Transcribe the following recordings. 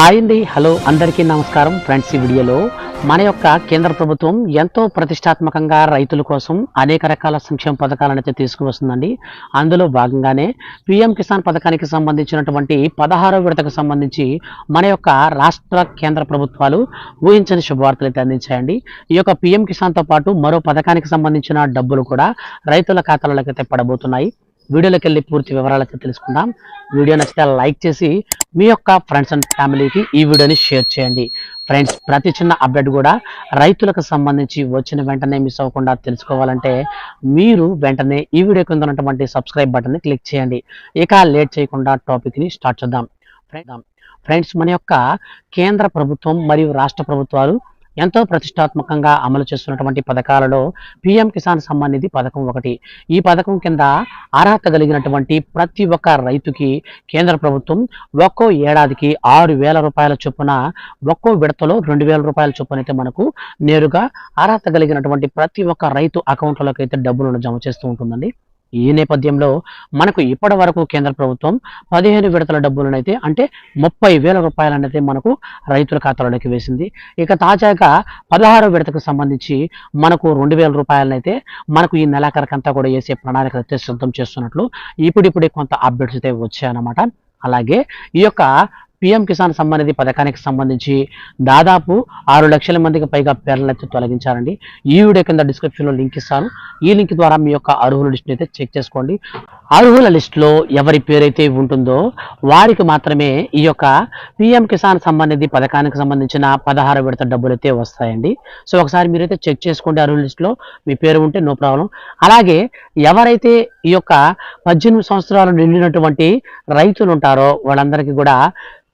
Hi అండి hello అందరికీ నమస్కారం. ఫ్రెండ్స్ ఈ వీడియోలో మన యొక్క కేంద్ర ప్రభుత్వం ఎంతో ప్రతిష్టాత్మకంగా రైతుల కోసం అనేక రకాల సంక్షేమ పథకాలను అయితే తీసుకువస్తుందండి. అందులో భాగంగానే పిఎం కిసాన్ పథకానికి సంబంధించినటువంటి పదహారో విడతకు సంబంధించి మన యొక్క రాష్ట్ర కేంద్ర ప్రభుత్వాలు ఊహించని శుభవార్తలు అయితే అందించాయండి. ఈ యొక్క పిఎం కిసాన్తో పాటు మరో పథకానికి సంబంధించిన డబ్బులు కూడా రైతుల ఖాతాలకైతే అయితే పడబోతున్నాయి. వీడియోలోకి వెళ్ళి పూర్తి వివరాలు అయితే తెలుసుకుందాం. వీడియో నచ్చితే లైక్ చేసి మీ యొక్క ఫ్రెండ్స్ అండ్ ఫ్యామిలీకి ఈ వీడియోని షేర్ చేయండి. ఫ్రెండ్స్ ప్రతి చిన్న అప్డేట్ కూడా రైతులకు సంబంధించి వచ్చిన వెంటనే మిస్ అవ్వకుండా తెలుసుకోవాలంటే మీరు వెంటనే ఈ వీడియో కింద ఉన్నటువంటి సబ్స్క్రైబ్ బటన్ని క్లిక్ చేయండి. ఇక లేట్ చేయకుండా టాపిక్ని స్టార్ట్ చేద్దాం. ఫ్రెండ్స్ మన యొక్క కేంద్ర ప్రభుత్వం మరియు రాష్ట్ర ప్రభుత్వాలు ఎంతో ప్రతిష్టాత్మకంగా అమలు చేస్తున్నటువంటి పథకాలలో పిఎం కిసాన్ సమ్మాన్ నిధి పథకం ఒకటి. ఈ పథకం కింద అర్హత కలిగినటువంటి ప్రతి ఒక్క రైతుకి కేంద్ర ప్రభుత్వం ఒక్కో ఏడాదికి ఆరు వేల రూపాయల చొప్పున ఒక్కో విడతలో రెండు వేల రూపాయల చొప్పున అయితే మనకు నేరుగా అర్హత కలిగినటువంటి ప్రతి ఒక్క రైతు అకౌంట్లోకి అయితే డబ్బులను జమ చేస్తూ ఉంటుందండి. ఈ నేపథ్యంలో మనకు ఇప్పటి వరకు కేంద్ర ప్రభుత్వం పదిహేను విడతల డబ్బులనైతే అంటే ముప్పై వేల రూపాయలనైతే మనకు రైతుల ఖాతాలోకి వేసింది. ఇక తాజాగా పదహారు విడతకు సంబంధించి మనకు రెండు వేల రూపాయలనైతే మనకు ఈ నెలాఖరికంతా కూడా వేసే ప్రణాళిక అయితే సిద్ధం చేస్తున్నట్లు ఇప్పుడిప్పుడే కొంత అప్డేట్స్ అయితే వచ్చాయన్నమాట. అలాగే ఈ యొక్క పిఎం కిసాన్ సమ్మాన్ నిధి పథకానికి సంబంధించి దాదాపు ఆరు లక్షల మందికి పైగా పేర్లను అయితే తొలగించారండి. ఈ వీడియో కింద డిస్క్రిప్షన్లో లింక్ ఇస్తాను. ఈ లింక్ ద్వారా మీ యొక్క అర్హుల లిస్ట్ని అయితే చెక్ చేసుకోండి. అర్హుల లిస్టులో ఎవరి పేరైతే ఉంటుందో వారికి మాత్రమే ఈ యొక్క పిఎం కిసాన్ సమ్మాన్ నిధి పథకానికి సంబంధించిన పదహారు విడత డబ్బులు అయితే వస్తాయండి. సో ఒకసారి మీరైతే చెక్ చేసుకోండి అర్హుల లిస్టులో మీ పేరు ఉంటే నో ప్రాబ్లం అలాగే ఎవరైతే ఈ యొక్క పద్దెనిమిది సంవత్సరాలు నిండినటువంటి రైతులు ఉంటారో వాళ్ళందరికీ కూడా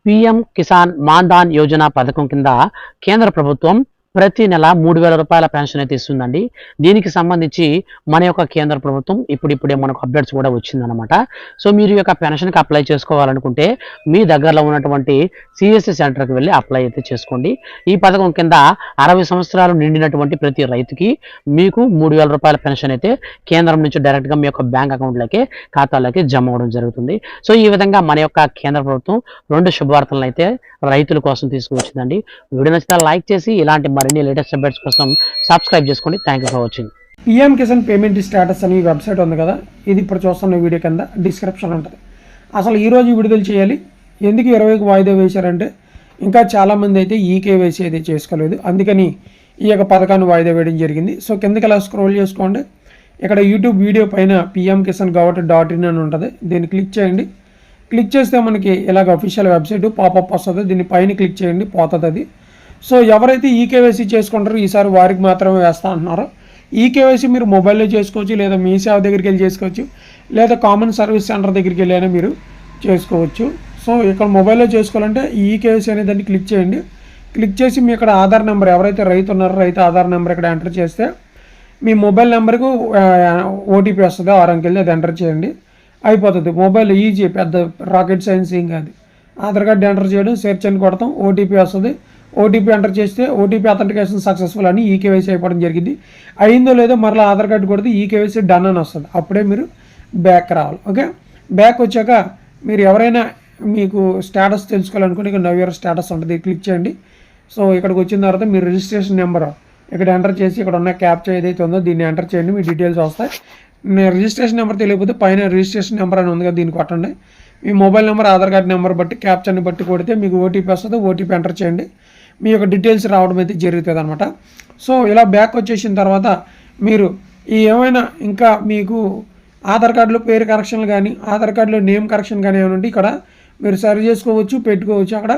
పిఎం కిసాన్ మాన్ధాన్ యోజన పథకం కింద కేంద్ర ప్రభుత్వం ప్రతి నెల మూడు వేల రూపాయల పెన్షన్ అయితే ఇస్తుందండి. దీనికి సంబంధించి మన యొక్క కేంద్ర ప్రభుత్వం ఇప్పుడిప్పుడే మనకు అప్డేట్స్ కూడా వచ్చిందనమాట సో మీరు యొక్క పెన్షన్కి అప్లై చేసుకోవాలనుకుంటే మీ దగ్గరలో ఉన్నటువంటి సిఎస్సి సెంటర్కి వెళ్ళి అప్లై అయితే చేసుకోండి. ఈ పథకం కింద అరవై సంవత్సరాలు నిండినటువంటి ప్రతి రైతుకి మీకు మూడు వేల రూపాయల పెన్షన్ అయితే కేంద్రం నుంచి డైరెక్ట్గా మీ యొక్క బ్యాంక్ అకౌంట్లోకి ఖాతాలోకి జమ అవ్వడం జరుగుతుంది. సో ఈ విధంగా మన యొక్క కేంద్ర ప్రభుత్వం రెండు శుభవార్తలను అయితే రైతుల కోసం తీసుకువచ్చిందండి. వీడియో నచ్చితే లైక్ చేసి ఇలాంటి మరిన్ని లేటెస్ట్ అప్డేట్స్ కోసం సబ్స్క్రైబ్ చేసుకోండి. Thank you for watching PM Kisan payment status అని వెబ్సైట్ ఉంది కదా? ఇది ఇప్పుడు చూస్తున్న వీడియో కింద డిస్క్రిప్షన్ ఉంటుంది. అసలు ఈరోజు విడుదల చేయాలి? ఎందుకు ఇరవైకి వాయిదా వేశారంటే ఇంకా చాలామంది అయితే ఈకేవైసీ అయితే చేసుకోలేదు. అందుకని ఈ యొక్క పథకాన్ని వాయిదా వేయడం జరిగింది. సో కిందకి ఇలా స్క్రోల్ చేసుకోండి. ఇక్కడ యూట్యూబ్ వీడియో పైన పిఎం కిసాన్ గవర్ట్ డాట్ ఇన్ అని ఉంటుంది. దీన్ని క్లిక్ చేయండి. క్లిక్ చేస్తే మనకి ఇలాగ అఫీషియల్ వెబ్సైట్ పాపప్ వస్తుంది. దీన్ని పైన క్లిక్ చేయండి. పోతుంది అది. సో ఎవరైతే ఈ కేవైసీ చేసుకుంటారో ఈసారి వారికి మాత్రమే వేస్తా అంటున్నారో. ఈ కేవైసీ మీరు మొబైల్లో చేసుకోవచ్చు లేదా మీ సేవ దగ్గరికి వెళ్ళి చేసుకోవచ్చు లేదా కామన్ సర్వీస్ సెంటర్ దగ్గరికి వెళ్ళైనా మీరు చేసుకోవచ్చు. సో ఇక్కడ మొబైల్లో చేసుకోవాలంటే ఈ కేవైసీ అనే దాన్ని క్లిక్ చేయండి. క్లిక్ చేసి మీ ఇక్కడ ఆధార్ నెంబర్ ఎవరైతే రైతు ఉన్నారో రైతు ఆధార్ నెంబర్ ఇక్కడ ఎంటర్ చేస్తే మీ మొబైల్ నెంబర్కు ఓటీపీ వస్తుంది ఆరు అంకెల్ది అది ఎంటర్ చేయండి. అయిపోతుంది. మొబైల్ ఈజీ పెద్ద రాకెట్ సైన్స్ ఏం కాదు ఆధార్ కార్డు ఎంటర్ చేయడం సెర్చ్ అని కొడతాం ఓటీపీ వస్తుంది. ఓటీపీ ఎంటర్ చేస్తే ఓటీపీ అథెంటికేషన్ సక్సెస్ఫుల్ అని ఈ కేవైసీ అయిపోవడం జరిగింది. అయిందో లేదో మరలా ఆధార్ కార్డు కొడితే ఈ కేవైసీ డన్ అని వస్తుంది. అప్పుడే మీరు బ్యాక్ రావాలి. ఓకే బ్యాక్ వచ్చాక మీరు ఎవరైనా మీకు స్టేటస్ తెలుసుకోవాలనుకుంటే ఇక్కడ నవ్ ఇయర్ స్టేటస్ ఉంటుంది. క్లిక్ చేయండి. సో ఇక్కడికి వచ్చిన తర్వాత మీరు రిజిస్ట్రేషన్ నెంబర్ ఇక్కడ ఎంటర్ చేసి ఇక్కడ ఉన్న క్యాప్చర్ ఏదైతే ఉందో దీన్ని ఎంటర్ చేయండి. మీ డీటెయిల్స్ వస్తాయి. నేను రిజిస్ట్రేషన్ నెంబర్ తెలియకపోతే పైన రిజిస్ట్రేషన్ నెంబర్ అని ఉంది కదా దీన్ని కొట్టండి. మీ mobile number Aadhaar card number బట్టి క్యాప్చర్ని బట్టి కొడితే మీకు ఓటీపీ వస్తుంది. ఓటీపీ ఎంటర్ చేయండి. మీ యొక్క డీటెయిల్స్ రావడం అయితే జరుగుతుంది అనమాట సో ఇలా బ్యాక్ వచ్చేసిన తర్వాత మీరు ఈ ఏమైనా ఇంకా మీకు ఆధార్ కార్డులో పేరు కరెక్షన్లు కానీ ఆధార్ కార్డులో నేమ్ కరెక్షన్ కానీ ఏమైనా ఉంటే ఇక్కడ మీరు సరి చేసుకోవచ్చు పెట్టుకోవచ్చు. అక్కడ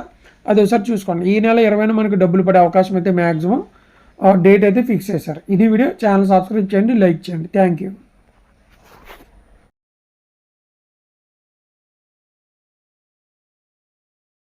అది ఒకసారి చూసుకోండి. ఈ నెల ఇరవైన మనకు డబ్బులు పడే అవకాశం అయితే మ్యాక్సిమం డేట్ అయితే ఫిక్స్ చేశారు. ఇది వీడియో. ఛానల్ సబ్స్క్రైబ్ చేయండి లైక్ చేయండి. Thank you